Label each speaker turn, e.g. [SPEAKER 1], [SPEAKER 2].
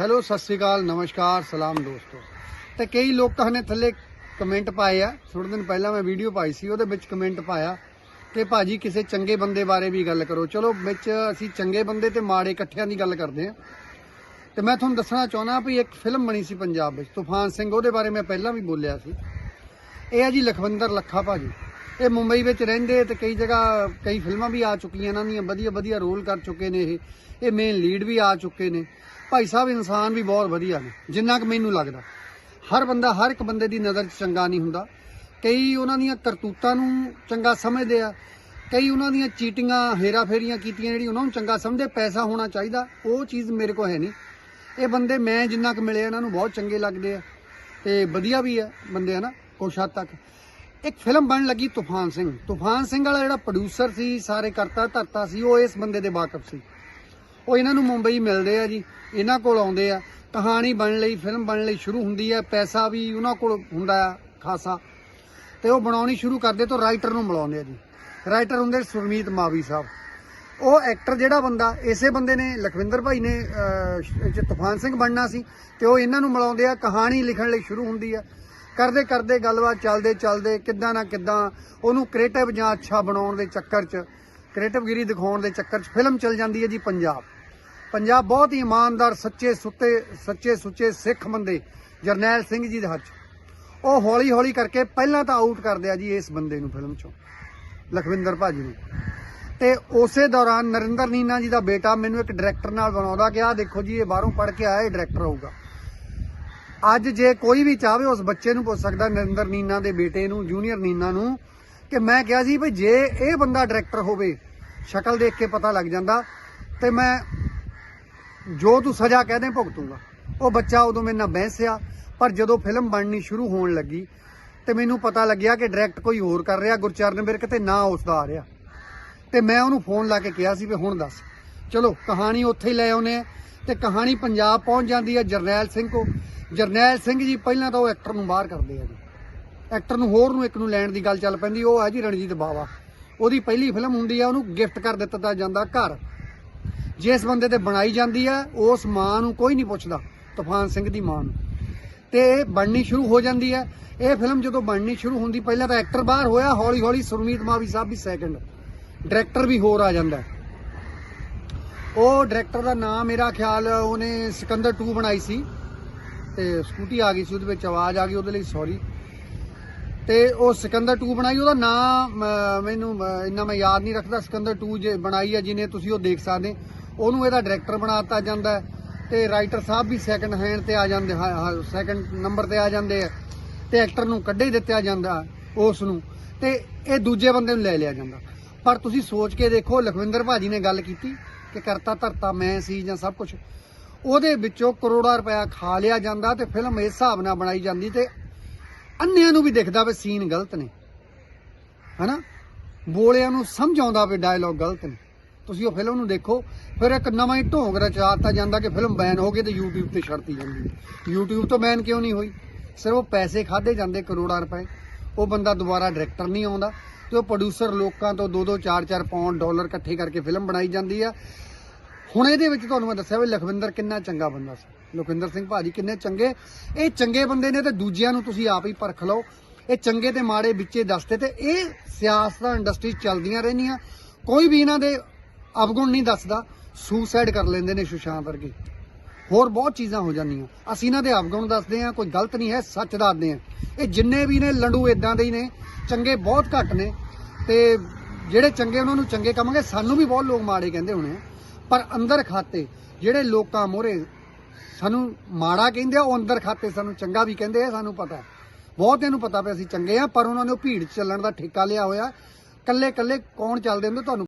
[SPEAKER 1] Hello, Sat Sri ਅਕਾਲ, ਨਮਸਕਾਰ, ਸਲਾਮ ਦੋਸਤੋ। ਤੇ ਕਈ ਲੋਕਾਂ ਨੇ ਥੱਲੇ ਕਮੈਂਟ ਪਾਏ ਆ। ਥੋੜੇ ਦਿਨ ਪਹਿਲਾਂ ਮੈਂ ਵੀਡੀਓ ਪਾਈ ਸੀ, ਉਹਦੇ ਵਿੱਚ ਕਮੈਂਟ ਪਾਇਆ ਕਿ ਭਾਜੀ ਕਿਸੇ ਚੰਗੇ ਬੰਦੇ ਬਾਰੇ ਵੀ ਗੱਲ ਕਰੋ। ਚਲੋ, ਵਿੱਚ ਅਸੀਂ ਚੰਗੇ ਬੰਦੇ ਤੇ ਮਾੜੇ ਇਕੱਠਿਆਂ ਦੀ ਗੱਲ ਕਰਦੇ ਆ। ਤੇ ਮੈਂ ਤੁਹਾਨੂੰ ਦੱਸਣਾ ਚਾਹੁੰਦਾ ਵੀ ਇੱਕ ਫਿਲਮ ਬਣੀ ਸੀ ਪੰਜਾਬ ਵਿੱਚ, ਤੂਫਾਨ ਸਿੰਘ, ਉਹਦੇ ਬਾਰੇ ਮੈਂ ਪਹਿਲਾਂ ਵੀ ਬੋਲਿਆ ਸੀ। ਇਹ ਆ ਜੀ ਲਖਵਿੰਦਰ ਲੱਖਾ ਭਾਜੀ। ਇਹ ਮੁੰਬਈ ਵਿੱਚ ਰਹਿੰਦੇ ਤੇ ਕਈ ਜਗ੍ਹਾ, ਕਈ ਫਿਲਮਾਂ ਵੀ ਆ ਚੁੱਕੀਆਂ ਇਹਨਾਂ ਦੀਆਂ ਵਧੀਆ ਵਧੀਆ ਰੋਲ ਕਰ ਚੁੱਕੇ ਨੇ ਇਹ। ਇਹ ਮੇਨ ਲੀਡ ਵੀ ਆ ਚੁੱਕੇ ਨੇ। ਭਾਈ ਸਾਹਿਬ, ਇਨਸਾਨ ਵੀ ਬਹੁਤ ਵਧੀਆ ਨੇ, ਜਿੰਨਾ ਕਿ ਮੈਨੂੰ ਲੱਗਦਾ। ਹਰ ਬੰਦਾ, ਹਰ ਇੱਕ ਬੰਦੇ ਦੀ ਨਜ਼ਰ 'ਚ ਚੰਗਾ ਨਹੀਂ ਹੁੰਦਾ। ਕਈ ਉਹਨਾਂ ਦੀਆਂ ਕਰਤੂਤਾਂ ਨੂੰ ਚੰਗਾ ਸਮਝਦੇ ਆ, ਕਈ ਉਹਨਾਂ ਦੀਆਂ ਚੀਟਿੰਗਾਂ, ਹੇਰਾਫੇਰੀਆਂ ਕੀਤੀਆਂ ਜਿਹੜੀ ਉਹਨਾਂ ਨੂੰ ਚੰਗਾ ਸਮਝਦੇ, ਪੈਸਾ ਹੋਣਾ ਚਾਹੀਦਾ, ਉਹ ਚੀਜ਼ ਮੇਰੇ ਕੋਲ ਹੈ ਨਹੀਂ। ਇਹ ਬੰਦੇ ਮੈਂ ਜਿੰਨਾ ਕੁ ਮਿਲੇ ਇਹਨਾਂ ਨੂੰ ਬਹੁਤ ਚੰਗੇ ਲੱਗਦੇ ਆ, ਤੇ ਵਧੀਆ ਵੀ ਆ ਬੰਦੇ, ਹਨਾ, ਕੁਛ ਹੱਦ ਤੱਕ। ਇੱਕ ਫਿਲਮ ਬਣ ਲੱਗੀ, ਤੂਫਾਨ ਸਿੰਘ। ਤੂਫਾਨ ਸਿੰਘ ਵਾਲਾ ਜਿਹੜਾ ਪ੍ਰੋਡਿਊਸਰ ਸੀ, ਸਾਰੇ ਕਰਤਾ ਧਰਤਾ ਸੀ, ਉਹ ਇਸ ਬੰਦੇ ਦੇ ਵਾਕਫ ਸੀ। ਉਹ ਇਹਨਾਂ ਨੂੰ ਮੁੰਬਈ ਮਿਲਦੇ ਆ ਜੀ, ਇਹਨਾਂ ਕੋਲ ਆਉਂਦੇ ਆ। ਕਹਾਣੀ ਬਣਨ ਲਈ, ਫਿਲਮ ਬਣਨ ਲਈ ਸ਼ੁਰੂ ਹੁੰਦੀ ਹੈ ਪੈਸਾ ਵੀ ਉਹਨਾਂ ਕੋਲ ਹੁੰਦਾ ਆ, ਖਾਸਾ। ਤੇ ਉਹ ਬਣਾਉਣੀ ਸ਼ੁਰੂ ਕਰਦੇ ਤੋਂ ਰਾਈਟਰ ਨੂੰ ਮਿਲਾਉਂਦੇ ਆ ਜੀ। ਰਾਈਟਰ ਹੁੰਦੇ ਸੁਰਮੀਤ ਮਾਵੀ ਸਾਹਿਬ। ਉਹ ਐਕਟਰ ਜਿਹੜਾ ਬੰਦਾ, ਇਸੇ ਬੰਦੇ ਨੇ, ਲਖਵਿੰਦਰ ਭਾਈ ਨੇ ਤੂਫਾਨ ਸਿੰਘ ਬਣਨਾ ਸੀ, ਤੇ ਉਹ ਇਹਨਾਂ ਨੂੰ ਮਿਲਾਉਂਦੇ ਆ, ਕਹਾਣੀ ਲਿਖਣ ਲਈ ਸ਼ੁਰੂ ਹੁੰਦੀ ਆ। ਕਰਦੇ ਕਰਦੇ ਗੱਲਬਾਤ ਚੱਲਦੇ ਚੱਲਦੇ ਕਿੱਦਾਂ ਨਾ ਕਿੱਦਾਂ ਉਹਨੂੰ ਕ੍ਰੀਏਟਿਵ ਜਾਂ ਅੱਛਾ ਬਣਾਉਣ ਦੇ ਚੱਕਰ 'ਚ ਕ੍ਰੀਏਟਿਵਗਿਰੀ ਦਿਖਾਉਣ ਦੇ ਚੱਕਰ 'ਚ ਫਿਲਮ ਚੱਲ ਜਾਂਦੀ ਹੈ ਜੀ ਪੰਜਾਬ। ਪੰਜਾਬ ਬਹੁਤ ਹੀ ਇਮਾਨਦਾਰ, ਸੱਚੇ ਸੁੱਤੇ, ਸੱਚੇ ਸੁੱਚੇ ਸਿੱਖ ਬੰਦੇ, ਜਰਨੈਲ ਸਿੰਘ ਜੀ ਦੇ ਹੱਥ 'ਚ। ਉਹ ਹੌਲੀ ਹੌਲੀ ਕਰਕੇ ਪਹਿਲਾਂ ਤਾਂ ਆਊਟ ਕਰਦੇ ਆ ਜੀ ਇਸ ਬੰਦੇ ਨੂੰ ਫਿਲਮ 'ਚੋਂ, ਲਖਵਿੰਦਰ ਭਾਜੀ ਨੂੰ। ਤੇ ਉਸੇ ਦੌਰਾਨ ਨਰਿੰਦਰ ਨੀਨਾ ਜੀ ਦਾ ਬੇਟਾ ਮੈਨੂੰ ਇੱਕ ਡਾਇਰੈਕਟਰ ਨਾਲ ਬਣਾਉਂਦਾ ਕਿ ਆਹ ਦੇਖੋ ਜੀ, ਇਹ ਬਾਹਰੋਂ ਪੜ੍ਹ ਕੇ ਆਇਆ, ਇਹ ਡਾਇਰੈਕਟਰ ਹੋਊਗਾ। ਅੱਜ ਜੇ ਕੋਈ ਵੀ ਚਾਹਵੇ, ਉਸ ਬੱਚੇ ਨੂੰ ਪੁੱਛ ਸਕਦਾ ਨਰਿੰਦਰ ਨੀਨਾ ਦੇ ਬੇਟੇ ਨੂੰ ਜੂਨੀਅਰ ਨੀਨਾ ਨੂੰ, ਕਿ ਮੈਂ ਕਿਹਾ ਸੀ ਵੀ ਜੇ ਇਹ ਬੰਦਾ ਡਾਇਰੈਕਟਰ ਹੋਵੇ, ਸ਼ਕਲ ਦੇਖ ਕੇ ਪਤਾ ਲੱਗ ਜਾਂਦਾ। ਤੇ ਮੈਂ ਜੋ ਤੂੰ ਸਜ਼ਾ ਕਹਦੇ ਭੁਗਤੂੰਗਾ। ਉਹ ਬੱਚਾ ਉਦੋਂ ਮੇਰੇ ਨਾਲ ਬਹਿਸਿਆ, ਪਰ ਜਦੋਂ ਫਿਲਮ ਬਣਨੀ ਸ਼ੁਰੂ ਹੋਣ ਲੱਗੀ ਤੇ ਮੈਨੂੰ ਪਤਾ ਲੱਗਿਆ ਕਿ ਡਾਇਰੈਕਟ ਕੋਈ ਹੋਰ ਕਰ ਰਿਹਾ, ਗੁਰਚਰਨ ਬਿਰਕ ਤੇ ਨਾ ਉਸ ਦਾ ਆ ਰਿਹਾ। ਤੇ ਮੈਂ ਉਹਨੂੰ ਫੋਨ ਲਾ ਕੇ ਕਿਹਾ ਸੀ ਵੀ ਹੁਣ ਦੱਸ। ਚਲੋ, ਕਹਾਣੀ ਉੱਥੇ ਹੀ ਲੈ ਆਉਨੇ ਆ ਤੇ ਕਹਾਣੀ ਪੰਜਾਬ ਪਹੁੰਚ ਜਾਂਦੀ ਹੈ ਜਰਨੈਲ ਸਿੰਘ ਕੋ ਜਰਨੈਲ ਸਿੰਘ ਜੀ, ਪਹਿਲਾਂ ਤਾਂ ਉਹ ਐਕਟਰ ਨੂੰ ਬਾਹਰ ਕਰਦੇ ਆ ਜੀ। ਐਕਟਰ ਨੂੰ ਹੋਰ ਨੂੰ ਇੱਕ ਨੂੰ ਲੈਣ ਦੀ ਗੱਲ ਚੱਲ ਪੈਂਦੀ, ਉਹ ਹੈ ਜੀ ਰਣਜੀਤ ਬਾਵਾ। ਉਹਦੀ ਪਹਿਲੀ ਫਿਲਮ ਹੁੰਦੀ ਆ, ਉਹਨੂੰ ਗਿਫਟ ਕਰ ਦਿੱਤਾ ਜਾਂਦਾ ਘਰ। ਜਿਸ ਬੰਦੇ ਤੇ ਬਣਾਈ ਜਾਂਦੀ ਆ, ਉਸ ਮਾਂ ਨੂੰ ਕੋਈ ਨਹੀਂ ਪੁੱਛਦਾ, ਤੂਫਾਨ ਸਿੰਘ ਦੀ ਮਾਂ ਨੂੰ। ਤੇ ਇਹ ਬਣਨੀ ਸ਼ੁਰੂ ਹੋ ਜਾਂਦੀ ਹੈ ਇਹ ਫਿਲਮ ਜਦੋਂ ਬਣਨੀ ਸ਼ੁਰੂ ਹੁੰਦੀ, ਪਹਿਲਾਂ ਤਾਂ ਐਕਟਰ ਬਾਹਰ ਹੋਇਆ ਹੌਲੀ ਹੌਲੀ ਸੁਰਮੀਤ ਮਾਵੀ ਸਾਹਿਬ ਵੀ ਸੈਕੰਡ ਡਾਇਰੈਕਟਰ ਵੀ ਹੋਰ ਆ ਜਾਂਦਾ। ਉਹ ਡਾਇਰੈਕਟਰ ਦਾ ਨਾਮ ਮੇਰਾ ਖਿਆਲ ਉਹਨੇ ਸਿਕੰਦਰ 2 ਬਣਾਈ ਸੀ। ਤੇ ਸਕੂਟੀ ਆ ਗਈ ਸੀ, ਉਹਦੇ ਵਿੱਚ ਆਵਾਜ਼ ਆ ਗਈ ਉਹਦੇ ਲਈ ਸੌਰੀ ਤੇ ਉਹ ਸਿਕੰਦਰ 2 ਬਣਾਈ, ਉਹਦਾ ਨਾਮ ਮੈਨੂੰ ਇੰਨਾ ਮੈਂ ਯਾਦ ਨਹੀਂ ਰੱਖਦਾ। ਸਿਕੰਦਰ 2 ਜੇ ਬਣਾਈ ਹੈ ਜਿਹਨੇ ਤੁਸੀਂ ਉਹ ਦੇਖ ਸਕਦੇ। ਉਹਨੂੰ ਇਹਦਾ ਡਾਇਰੈਕਟਰ ਬਣਾਤਾ ਜਾਂਦਾ ਹੈ ਤੇ ਰਾਈਟਰ ਸਾਹਿਬ ਵੀ ਸੈਕੰਡ ਹੈਂਡ ਤੇ ਆ ਜਾਂਦੇ ਸੈਕੰਡ ਨੰਬਰ ਤੇ ਆ ਜਾਂਦੇ ਆ ਤੇ ਐਕਟਰ ਨੂੰ ਕੱਢੇ ਹੀ ਦਿੱਤਾ ਜਾਂਦਾ ਉਸ ਨੂੰ ਤੇ ਇਹ ਦੂਜੇ ਬੰਦੇ ਨੂੰ ਲੈ ਲਿਆ ਜਾਂਦਾ। ਪਰ ਤੁਸੀਂ ਸੋਚ ਕੇ ਦੇਖੋ, ਲਖਵਿੰਦਰ ਭਾਜੀ ਨੇ ਗੱਲ ਕੀਤੀ ਕਿ ਕਰਤਾ ਧਰਤਾ ਮੈਂ ਸੀ ਜਾਂ ਸਭ ਕੁਝ ਉਹਦੇ ਵਿੱਚੋਂ ਕਰੋੜਾਂ ਰੁਪਇਆ ਖਾ ਲਿਆ ਜਾਂਦਾ ਤੇ ਫਿਲਮ ਇਸ ਹਿਸਾਬ ਨਾਲ ਬਣਾਈ ਜਾਂਦੀ ਤੇ ਅੰਨਿਆਂ ਨੂੰ ਵੀ ਦਿਖਦਾ ਵੀ ਸੀਨ ਗਲਤ ਨੇ। ਹਨਾ? ਬੋਲਿਆਂ ਨੂੰ ਸਮਝ ਆਉਂਦਾ ਵੀ ਡਾਇਲੌਗ ਗਲਤ ਨੇ। ਤੁਸੀਂ ਉਹ ਫਿਲਮ ਨੂੰ ਦੇਖੋ, ਫਿਰ ਇੱਕ ਨਵਾਂ ਹੀ ਢੋਂਗ ਰਚਾਤਾ ਜਾਂਦਾ ਕਿ ਫਿਲਮ ਬੈਨ ਹੋ ਗਈ ਤੇ YouTube ਤੇ ਛੱਡਤੀ ਜਾਂਦੀ। ਹੈ YouTube ਤੋਂ ਬੈਨ ਕਿਉਂ ਨਹੀਂ ਹੋਈ? ਸਿਰਫ ਉਹ ਪੈਸੇ ਖਾਦੇ ਜਾਂਦੇ ਕਰੋੜਾਂ ਰੁਪਏ। ਉਹ ਬੰਦਾ ਦੁਬਾਰਾ ਡਾਇਰੈਕਟਰ ਨਹੀਂ ਆਉਂਦਾ ਤੇ ਉਹ ਪ੍ਰੋਡਿਊਸਰ ਲੋਕਾਂ ਤੋਂ 2-2 4-4 ਪਾਉਂਡ ਡਾਲਰ ਇਕੱਠੇ ਕਰਕੇ ਫਿਲਮ ਬਣਾਈ ਜਾਂਦੀ ਆ। ਹੁਣ ਇਹਦੇ ਵਿੱਚ ਤੁਹਾਨੂੰ ਮੈਂ ਦੱਸਿਆ ਵੀ ਲਖਵਿੰਦਰ ਕਿੰਨਾ ਚੰਗਾ ਬੰਦਾ ਸੀ। ਲਖਵਿੰਦਰ ਸਿੰਘ ਭਾਜੀ ਕਿੰਨੇ ਚੰਗੇ। ਇਹ ਚੰਗੇ ਬੰਦੇ ਨੇ ਤੇ ਦੂਜਿਆਂ ਨੂੰ ਤੁਸੀਂ ਆਪ ਹੀ ਪਰਖ ਲਓ। ਇਹ ਚੰਗੇ ਤੇ ਮਾੜੇ ਵਿੱਚੇ ਦੱਸਦੇ ਤੇ ਇਹ ਸਿਆਸਤ ਇੰਡਸਟਰੀ ਚੱਲਦੀਆਂ ਰਹਿੰਦੀਆਂ। ਕੋਈ ਵੀ ਇਹਨਾਂ ਦੇ ਅਵਗੁਣ ਨਹੀਂ ਦੱਸਦਾ ਸੁਸਾਈਡ ਕਰ ਲੈਂਦੇ ਨੇ ਸੁਸ਼ਾਂਤ ਵਰਗੇ। ਹੋਰ ਬਹੁਤ ਚੀਜ਼ਾਂ ਹੋ ਜਾਂਦੀਆਂ। ਅਸੀਂ ਇਹਨਾਂ ਦੇ ਅਵਗੁਣ ਦੱਸਦੇ ਆ ਕੋਈ ਗਲਤ ਨਹੀਂ ਹੈ, ਸੱਚ ਦੱਸਦੇ ਆ ਇਹ ਜਿੰਨੇ ਵੀ ਨੇ, ਲੰਡੂ ਇਦਾਂ ਦੇ ਹੀ ਨੇ, ਚੰਗੇ ਬਹੁਤ ਘੱਟ ਨੇ। ਤੇ ਜਿਹੜੇ ਚੰਗੇ, ਉਹਨਾਂ ਨੂੰ ਚੰਗੇ ਕਹਾਂਗੇ, ਸਾਨੂੰ ਵੀ ਬਹੁਤ ਲੋਕ ਮਾੜੇ ਕਹਿੰਦੇ ਹੋਣੇ ਆ। ਪਰ ਅੰਦਰ ਖਾਤੇ, ਜਿਹੜੇ ਲੋਕਾਂ ਮੋਰੇ ਸਾਨੂੰ ਮਾੜਾ ਕਹਿੰਦੇ ਆ, ਉਹ ਅੰਦਰ ਖਾਤੇ ਸਾਨੂੰ ਚੰਗਾ ਵੀ ਕਹਿੰਦੇ ਆ, ਸਾਨੂੰ ਪਤਾ ਬਹੁਤ ਇਹਨੂੰ ਪਤਾ ਪਿਆ ਅਸੀਂ ਚੰਗੇ ਆ, ਪਰ ਉਹਨਾਂ ਨੇ ਉਹ ਭੀੜ ਚੱਲਣ ਦਾ ਠੇਕਾ ਲਿਆ ਹੋਇਆ। ਕੱਲੇ ਕੱਲੇ ਕੌਣ ਚੱਲਦੇ ਹੁੰਦੇ, ਤੁਹਾਨੂੰ